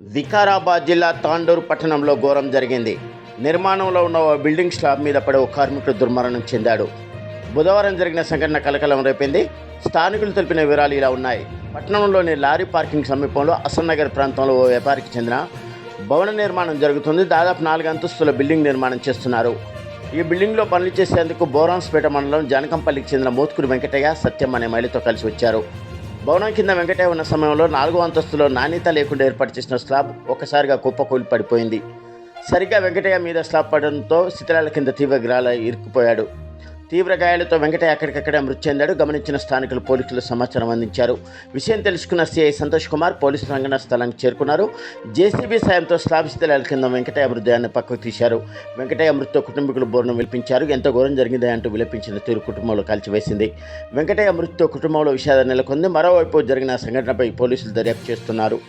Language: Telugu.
వికారాబాద్ జిల్లా తాండూరు పట్టణంలో ఘోరం జరిగింది. నిర్మాణంలో ఉన్న ఓ బిల్డింగ్ స్లాబ్ మీద పడే ఓ కార్మికుడు దుర్మరణం చెందాడు. బుధవారం జరిగిన సంఘటన కలకలం రేపింది. స్థానికులు తెలిపిన వివరాలు ఇలా ఉన్నాయి. పట్టణంలోని లారీ పార్కింగ్ సమీపంలో అసన్నగర్ ప్రాంతంలో ఓ వ్యాపారికి చెందిన భవన నిర్మాణం జరుగుతుంది. దాదాపు నాలుగు అంతస్తుల బిల్డింగ్ నిర్మాణం చేస్తున్నారు. ఈ బిల్డింగ్లో పనులు చేసేందుకు బోరాన్స్పేట మండలం జానకంపల్లికి చెందిన మోత్కుడి వెంకటయ్య సత్యం అనే మహిళతో కలిసి వచ్చారు. భవనం కింద వెంకటయ్య ఉన్న సమయంలో నాలుగో అంతస్తులో నాణ్యత లేకుండా ఏర్పాటు చేసిన స్లాబ్ ఒకసారిగా కుప్పకూలి పడిపోయింది. సరిగ్గా వెంకటయ్య మీద స్లాబ్ పడడంతో శిథిలాల కింద తీవ్ర గ్రాల ఇరుక్కుపోయాడు. తీవ్ర గాయాలతో వెంకటయ్య అక్కడికక్కడే మృతి చెందాడు. గమనించిన స్థానికులు పోలీసులు సమాచారం అందించారు. విషయం తెలుసుకున్న C I Santosh Kumar police Rangana స్థలానికి చేరుకున్నారు. జేసీబీ సాయంతో స్లాబ్ శిథిలాల కింద వెంకటయ్య మృతదేహాన్ని పక్కకు తీశారు. వెంకటయ్య మృతితో కుటుంబీకులు బోర్ను విలిపించారు. ఎంత ఘోరం జరిగిందే అంటూ విలపించిన తీరు కుటుంబంలో కలిచివేసింది. వెంకటయ్య మృతితో కుటుంబంలో విషాదం నెలకొంది. మరోవైపు జరిగిన సంఘటనపై పోలీసులు దర్యాప్తు చేస్తున్నారు.